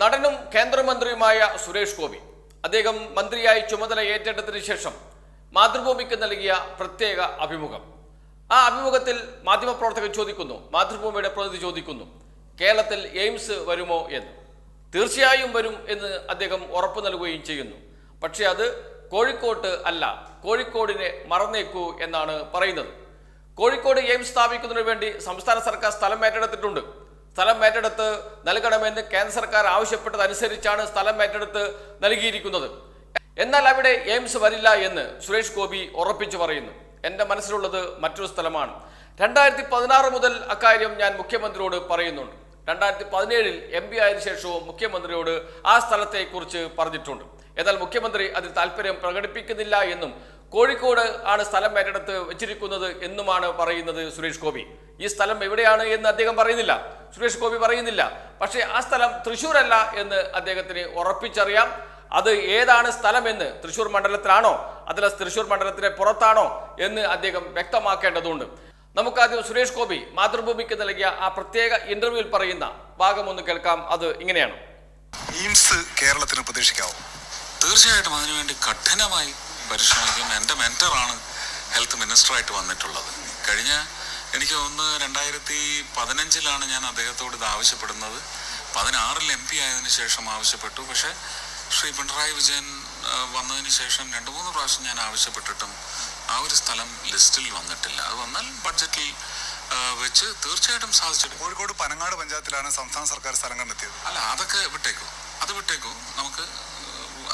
നടനും കേന്ദ്രമന്ത്രിയുമായ സുരേഷ് ഗോപി അദ്ദേഹം മന്ത്രിയായി ചുമതല ഏറ്റെടുത്തതിനു ശേഷം മാതൃഭൂമിക്ക് നൽകിയ പ്രത്യേക അഭിമുഖം. ആ അഭിമുഖത്തിൽ മാധ്യമപ്രവർത്തകർ ചോദിക്കുന്നു മാതൃഭൂമിയുടെ പ്രതിനിധി ചോദിക്കുന്നു കേരളത്തിൽ എയിംസ് വരുമോ എന്ന്. തീർച്ചയായും വരും എന്ന് അദ്ദേഹം ഉറപ്പു നൽകുകയും ചെയ്യുന്നു. പക്ഷേ അത് കോഴിക്കോട്ട് അല്ല കോഴിക്കോടിനെ മറന്നേക്കൂ എന്നാണ് പറയുന്നത്. കോഴിക്കോട് എയിംസ് സ്ഥാപിക്കുന്നതിന് വേണ്ടി സംസ്ഥാന സർക്കാർ സ്ഥലം ഏറ്റെടുത്തിട്ടുണ്ട്. സ്ഥലം ഏറ്റെടുത്ത് നൽകണമെന്ന് കേന്ദ്ര സർക്കാർ ആവശ്യപ്പെട്ടതനുസരിച്ചാണ് സ്ഥലം ഏറ്റെടുത്ത് നൽകിയിരിക്കുന്നത്. എന്നാൽ അവിടെ എയിംസ് വരില്ല എന്ന് സുരേഷ് ഗോപി ഉറപ്പിച്ചു പറയുന്നു. എന്റെ മനസ്സിലുള്ളത് മറ്റൊരു സ്ഥലമാണ്. രണ്ടായിരത്തി പതിനാറ് മുതൽ അക്കാര്യം ഞാൻ മുഖ്യമന്ത്രിയോട് പറയുന്നുണ്ട്. രണ്ടായിരത്തി പതിനേഴിൽ എം പി ആയതിനു ശേഷവും മുഖ്യമന്ത്രിയോട് ആ സ്ഥലത്തെക്കുറിച്ച് പറഞ്ഞിട്ടുണ്ട്. എന്നാൽ മുഖ്യമന്ത്രി അതിൽ താല്പര്യം പ്രകടിപ്പിക്കുന്നില്ല എന്നും കോഴിക്കോട് ആണ് സ്ഥലം ഏറ്റെടുത്ത് വെച്ചിരിക്കുന്നത് എന്നുമാണ് പറയുന്നത് സുരേഷ് ഗോപി. ഈ സ്ഥലം എവിടെയാണ് എന്ന് അദ്ദേഹം പറയുന്നില്ല. സുരേഷ് ഗോപി പറയുന്നില്ല. പക്ഷേ ആ സ്ഥലം തൃശ്ശൂരല്ല എന്ന് അദ്ദേഹത്തിന് ഉറപ്പിച്ചറിയാം. അത് ഏതാണ് സ്ഥലമെന്ന് തൃശ്ശൂർ മണ്ഡലത്തിലാണോ? അതല്ല തൃശ്ശൂർ മണ്ഡലത്തിന് പുറത്താണോ എന്ന് അദ്ദേഹം വ്യക്തമാക്കേണ്ടതുണ്ട്. നമുക്കാദ്യം സുരേഷ് ഗോപി മാതൃഭൂമിക്ക് നൽകിയ ആ പ്രത്യേക ഇന്റർവ്യൂവിൽ പറയുന്ന ഭാഗം ഒന്ന് കേൾക്കാം. അത് ഇങ്ങനെയാണ്. എയിംസ് കേരളത്തിന് പ്രതീക്ഷിക്കാവോ തീർച്ചയായിട്ടും അതിനുവേണ്ടി കഠിനമായി പരിശ്രമിക്കും എന്റെ മെന്ററാണ് ഹെൽത്ത് മിനിസ്റ്ററായിട്ട് വന്നിട്ടുള്ളത്. കഴിഞ്ഞ എനിക്ക് തോന്നുന്നു രണ്ടായിരത്തി പതിനഞ്ചിലാണ് ഞാൻ അദ്ദേഹത്തോട് ഇത് ആവശ്യപ്പെടുന്നത്. പതിനാറിൽ എം പി ആയതിനു ശേഷം ആവശ്യപ്പെട്ടു. പക്ഷേ ശ്രീ പിണറായി വിജയൻ വന്നതിന് ശേഷം രണ്ട് മൂന്ന് പ്രാവശ്യം ഞാൻ ആവശ്യപ്പെട്ടിട്ടും ആ ഒരു സ്ഥലം ലിസ്റ്റിൽ വന്നിട്ടില്ല. അത് വന്നാൽ ബഡ്ജറ്റിൽ വെച്ച് തീർച്ചയായിട്ടും സാധിച്ചിട്ടുണ്ട് കോഴിക്കോട് പനങ്ങാട് പഞ്ചായത്തിലാണ് സംസ്ഥാന സർക്കാർ സ്ഥലം കണ്ടെത്തിയത് അല്ല അതൊക്കെ വിട്ടേക്കോ. അത് വിട്ടേക്കോ. നമുക്ക്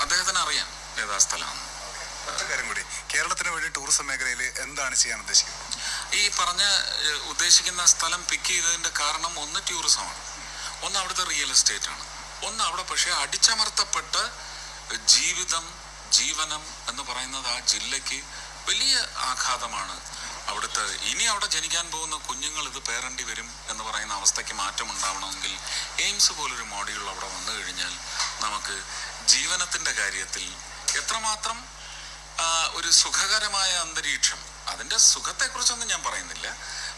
അദ്ദേഹത്തിന് അറിയാം ഏതാ സ്ഥലമാണ് കാര്യം കൂടി. കേരളത്തിന് വേണ്ടി ടൂറിസം മേഖലയിൽ എന്താണ് ചെയ്യാൻ ഉദ്ദേശിക്കുന്നത്? ഈ പറഞ്ഞ ഉദ്ദേശിക്കുന്ന സ്ഥലം പിക്ക് ചെയ്തതിന്റെ കാരണം ഒന്ന് ടൂറിസമാണ് ഒന്ന് അവിടുത്തെ റിയൽ എസ്റ്റേറ്റ് ആണ്. ഒന്ന് അവിടെ പക്ഷേ അടിച്ചമർത്തപ്പെട്ട ജീവിതം ജീവനം എന്ന് പറയുന്നത് ആ ജില്ലയ്ക്ക് വലിയ ആഘാതമാണ്. അവിടുത്തെ ഇനി അവിടെ ജനിക്കാൻ പോകുന്ന കുഞ്ഞുങ്ങൾ ഇത് പേരണ്ടി വരും എന്ന് പറയുന്ന അവസ്ഥയ്ക്ക് മാറ്റം ഉണ്ടാവണമെങ്കിൽ എയിംസ് പോലൊരു മോഡ്യൂൾ അവിടെ വന്നു കഴിഞ്ഞാൽ നമുക്ക് ജീവനത്തിന്റെ കാര്യത്തിൽ എത്രമാത്രം ഒരു സുഖകരമായ അന്തരീക്ഷം അതിന്റെ സുഖത്തെക്കുറിച്ചൊന്നും ഞാൻ പറയുന്നില്ല.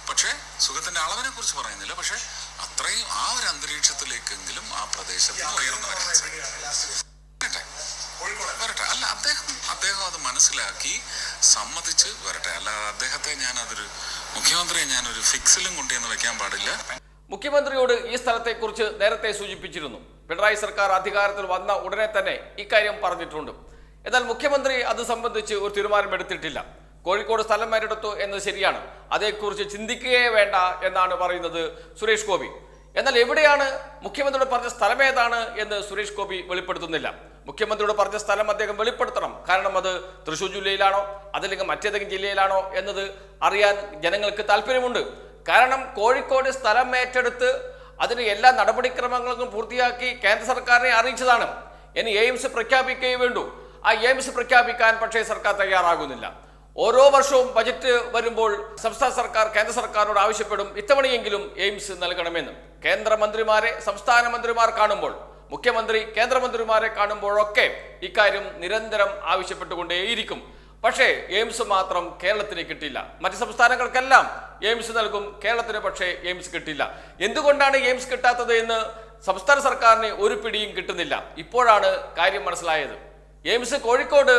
പക്ഷേ സുഖത്തിന്റെ അളവിനെ കുറിച്ച് പറയുന്നില്ല. പക്ഷേ അത്രയും ആ ഒരു അന്തരീക്ഷത്തിലേക്കെങ്കിലും ആ പ്രദേശത്ത് ഉയർന്നു വരാൻ വരട്ടെ. വരട്ടെ. അല്ല അദ്ദേഹം അദ്ദേഹം അത് മനസ്സിലാക്കി സമ്മതിച്ച് വരട്ടെ. അല്ല അദ്ദേഹത്തെ ഞാൻ അതൊരു മുഖ്യമന്ത്രിയെ ഞാൻ ഒരു ഫിക്സിലും കൊണ്ടുവന്ന് വെക്കാൻ പാടില്ല. മുഖ്യമന്ത്രിയോട് ഈ സ്ഥലത്തെക്കുറിച്ച് നേരത്തെ സൂചിപ്പിച്ചിരുന്നു. പിണറായി സർക്കാർ അധികാരത്തിൽ വന്ന ഉടനെ തന്നെ ഇക്കാര്യം പറഞ്ഞിട്ടുണ്ട്. എന്നാൽ മുഖ്യമന്ത്രി അത് സംബന്ധിച്ച് ഒരു തീരുമാനമെടുത്തിട്ടില്ല കോഴിക്കോട് സ്ഥലം ഏറ്റെടുത്തു എന്നത് ശരിയാണ്. അതേക്കുറിച്ച് ചിന്തിക്കുകയേ വേണ്ട എന്നാണ് പറയുന്നത് സുരേഷ് ഗോപി. എന്നാൽ എവിടെയാണ് മുഖ്യമന്ത്രിയോട് പറഞ്ഞ സ്ഥലം ഏതാണ് എന്ന് സുരേഷ് ഗോപി വെളിപ്പെടുത്തുന്നില്ല. മുഖ്യമന്ത്രിയോട് പറഞ്ഞ സ്ഥലം അദ്ദേഹം വെളിപ്പെടുത്തണം. കാരണം അത് തൃശ്ശൂർ ജില്ലയിലാണോ അതല്ലെങ്കിൽ മറ്റേതെങ്കിലും ജില്ലയിലാണോ എന്നത് അറിയാൻ ജനങ്ങൾക്ക് താല്പര്യമുണ്ട്. കാരണം കോഴിക്കോട് സ്ഥലം ഏറ്റെടുത്ത് അതിന് എല്ലാ നടപടിക്രമങ്ങളും പൂർത്തിയാക്കി കേന്ദ്ര സർക്കാരിനെ അറിയിച്ചതാണ്. ഇനി എയിംസ് പ്രഖ്യാപിക്കുകയും വേണ്ടു. ആ എയിംസ് പ്രഖ്യാപിക്കാൻ പക്ഷേ സർക്കാർ തയ്യാറാകുന്നില്ല. ഓരോ വർഷവും ബജറ്റ് വരുമ്പോൾ സംസ്ഥാന സർക്കാർ കേന്ദ്ര സർക്കാരിനോട് ആവശ്യപ്പെടും ഇത്തവണയെങ്കിലും എയിംസ് നൽകണമെന്ന്. കേന്ദ്രമന്ത്രിമാരെ സംസ്ഥാന മന്ത്രിമാർ കാണുമ്പോൾ മുഖ്യമന്ത്രി കേന്ദ്രമന്ത്രിമാരെ കാണുമ്പോഴൊക്കെ ഇക്കാര്യം നിരന്തരം ആവശ്യപ്പെട്ടുകൊണ്ടേയിരിക്കും. പക്ഷേ എയിംസ് മാത്രം കേരളത്തിന് കിട്ടില്ല മറ്റ് സംസ്ഥാനങ്ങൾക്കെല്ലാം എയിംസ് നൽകും കേരളത്തിന് പക്ഷേ എയിംസ് കിട്ടില്ല എന്തുകൊണ്ടാണ് എയിംസ് കിട്ടാത്തത് എന്ന് സംസ്ഥാന സർക്കാരിന് ഒരു പിടിയും കിട്ടുന്നില്ല. ഇപ്പോഴാണ് കാര്യം മനസ്സിലായത്. എയിംസ് കോഴിക്കോട്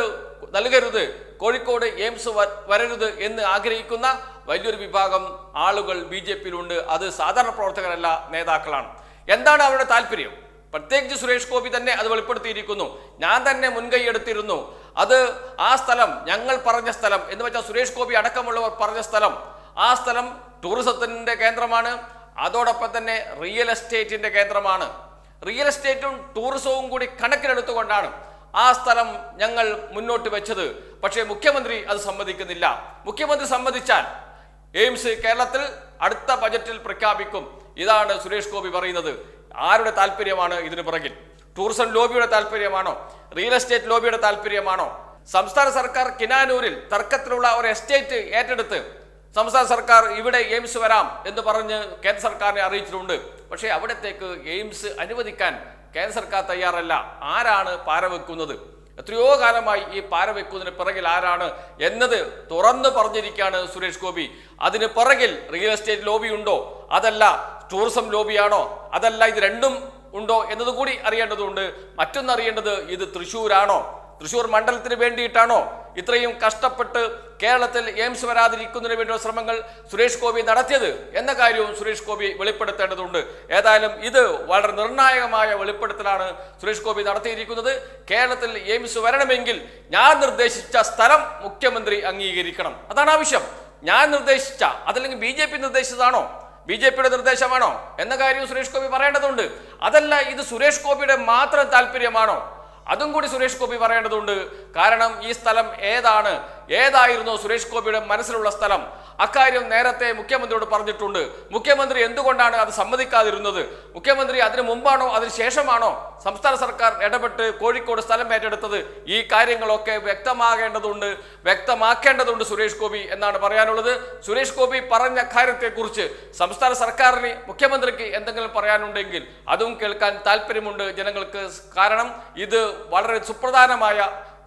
നൽകരുത് കോഴിക്കോട് എയിംസ് വരരുത് എന്ന് ആഗ്രഹിക്കുന്ന വലിയൊരു വിഭാഗം ആളുകൾ ബി ജെ പിയിലുണ്ട്. അത് സാധാരണ പ്രവർത്തകരല്ല നേതാക്കളാണ്. എന്താണ് അവരുടെ താല്പര്യം? പ്രത്യേകിച്ച് സുരേഷ് ഗോപി തന്നെ അത് വെളിപ്പെടുത്തിയിരിക്കുന്നു. ഞാൻ തന്നെ മുൻകൈ എടുത്തിരുന്നു. അത് ആ സ്ഥലം ഞങ്ങൾ പറഞ്ഞ സ്ഥലം എന്ന് വെച്ചാൽ സുരേഷ് ഗോപി അടക്കമുള്ളവർ പറഞ്ഞ സ്ഥലം. ആ സ്ഥലം ടൂറിസത്തിന്റെ കേന്ദ്രമാണ്. അതോടൊപ്പം തന്നെ റിയൽ എസ്റ്റേറ്റിന്റെ കേന്ദ്രമാണ്. റിയൽ എസ്റ്റേറ്റും ടൂറിസവും കൂടി കണക്കിലെടുത്തുകൊണ്ടാണ് ആ സ്ഥലം ഞങ്ങൾ മുന്നോട്ട് വെച്ചത്. പക്ഷേ മുഖ്യമന്ത്രി അത് സമ്മതിക്കുന്നില്ല. മുഖ്യമന്ത്രി സമ്മതിച്ചാൽ എയിംസ് കേരളത്തിൽ അടുത്ത ബജറ്റിൽ പ്രഖ്യാപിക്കും. ഇതാണ് സുരേഷ് ഗോപി പറയുന്നത്. ആരുടെ താല്പര്യമാണ് ഇതിനു പുറകിൽ? ടൂറിസം ലോബിയുടെ താല്പര്യമാണോ? റിയൽ എസ്റ്റേറ്റ് ലോബിയുടെ താല്പര്യമാണോ? സംസ്ഥാന സർക്കാർ കിനാനൂരിൽ തർക്കത്തിലുള്ള ഒരു എസ്റ്റേറ്റ് ഏറ്റെടുത്ത് സംസ്ഥാന സർക്കാർ ഇവിടെ എയിംസ് വരാം എന്ന് പറഞ്ഞ് കേന്ദ്ര സർക്കാരിനെ അറിയിച്ചിട്ടുണ്ട്. പക്ഷേ അവിടത്തേക്ക് എയിംസ് അനുവദിക്കാൻ കേന്ദ്ര സർക്കാർ തയ്യാറല്ല. ആരാണ് പാര വെക്കുന്നത്? എത്രയോ കാലമായി ഈ പാര വെക്കുന്നതിന് പിറകിൽ ആരാണ് എന്നത് തുറന്നു പറഞ്ഞിരിക്കുകയാണ് സുരേഷ് ഗോപി. അതിന് പിറകിൽ റിയൽ എസ്റ്റേറ്റ് ലോബി ഉണ്ടോ? അതല്ല ടൂറിസം ലോബിയാണോ? അതല്ല ഇത് രണ്ടും ഉണ്ടോ എന്നതുകൂടി അറിയേണ്ടതുണ്ട്. മറ്റൊന്ന് അറിയേണ്ടത് ഇത് തൃശ്ശൂരാണോ? തൃശ്ശൂർ മണ്ഡലത്തിന് വേണ്ടിയിട്ടാണോ? ഇത്രയും കഷ്ടപ്പെട്ട് കേരളത്തിൽ എയിംസ് വരാതിരിക്കുന്നതിന് വേണ്ടിയുള്ള ശ്രമങ്ങൾ സുരേഷ് ഗോപി നടത്തിയത് എന്ന കാര്യവും സുരേഷ് ഗോപി വെളിപ്പെടുത്തേണ്ടതുണ്ട്. ഏതായാലും ഇത് വളരെ നിർണായകമായ വെളിപ്പെടുത്തലാണ് സുരേഷ് ഗോപി നടത്തിയിരിക്കുന്നത്. കേരളത്തിൽ എയിംസ് വരണമെങ്കിൽ ഞാൻ നിർദ്ദേശിച്ച സ്ഥലം മുഖ്യമന്ത്രി അംഗീകരിക്കണം. അതാണ് ആവശ്യം. ഞാൻ നിർദ്ദേശിച്ച അതല്ലെങ്കിൽ ബി ജെ പി നിർദ്ദേശിച്ചതാണോ? ബി ജെ പിയുടെ നിർദ്ദേശമാണോ? എന്ന കാര്യവും സുരേഷ് ഗോപി പറയേണ്ടതുണ്ട്. അതല്ല ഇത് സുരേഷ് ഗോപിയുടെ മാത്രം താല്പര്യമാണോ അതും കൂടി സുരേഷ് ഗോപി പറയേണ്ടതുണ്ട്. കാരണം ഈ സ്ഥലം ഏതാണ്? ഏതായിരുന്നു സുരേഷ് ഗോപിയുടെ മനസ്സിലുള്ള സ്ഥലം? അക്കാര്യം നേരത്തെ മുഖ്യമന്ത്രിയോട് പറഞ്ഞിട്ടുണ്ട്. മുഖ്യമന്ത്രി എന്തുകൊണ്ടാണ് അത് സമ്മതിക്കാതിരുന്നത്? മുഖ്യമന്ത്രി അതിനു മുമ്പാണോ അതിനു ശേഷമാണോ സംസ്ഥാന സർക്കാർ ഇടപെട്ട് കോഴിക്കോട് സ്ഥലം ഏറ്റെടുത്തത്? ഈ കാര്യങ്ങളൊക്കെ വ്യക്തമാകേണ്ടതുണ്ട് വ്യക്തമാക്കേണ്ടതുണ്ട് സുരേഷ് ഗോപി എന്നാണ് പറയാനുള്ളത്. സുരേഷ് ഗോപി പറഞ്ഞ കാര്യത്തെക്കുറിച്ച് സംസ്ഥാന സർക്കാരിന് മുഖ്യമന്ത്രിക്ക് എന്തെങ്കിലും പറയാനുണ്ടെങ്കിൽ അതും കേൾക്കാൻ താല്പര്യമുണ്ട് ജനങ്ങൾക്ക്. കാരണം ഇത് വളരെ സുപ്രധാനമായ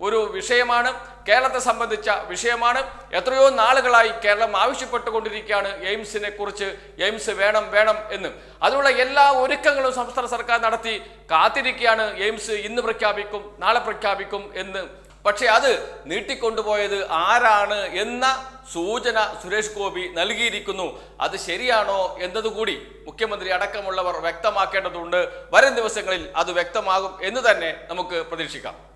ഒരു വിഷയമാണ് കേരളത്തെ സംബന്ധിച്ച വിഷയമാണ്. എത്രയോ നാളുകളായി കേരളം ആവശ്യപ്പെട്ടുകൊണ്ടിരിക്കുകയാണ് എയിംസിനെ കുറിച്ച് എയിംസ് വേണം വേണം എന്ന്. അതിനുള്ള എല്ലാ ഒരുക്കങ്ങളും സംസ്ഥാന സർക്കാർ നടത്തി കാത്തിരിക്കുകയാണ് എയിംസ് ഇന്ന് പ്രഖ്യാപിക്കും നാളെ പ്രഖ്യാപിക്കും എന്ന്. പക്ഷേ അത് നീട്ടിക്കൊണ്ടുപോയത് ആരാണ് എന്ന സൂചന സുരേഷ് ഗോപി നൽകിയിരിക്കുന്നു. അത് ശരിയാണോ എന്നതുകൂടി മുഖ്യമന്ത്രി അടക്കമുള്ളവർ വ്യക്തമാക്കേണ്ടതുണ്ട്. വരും ദിവസങ്ങളിൽ അത് വ്യക്തമാകും എന്ന് തന്നെ നമുക്ക് പ്രതീക്ഷിക്കാം.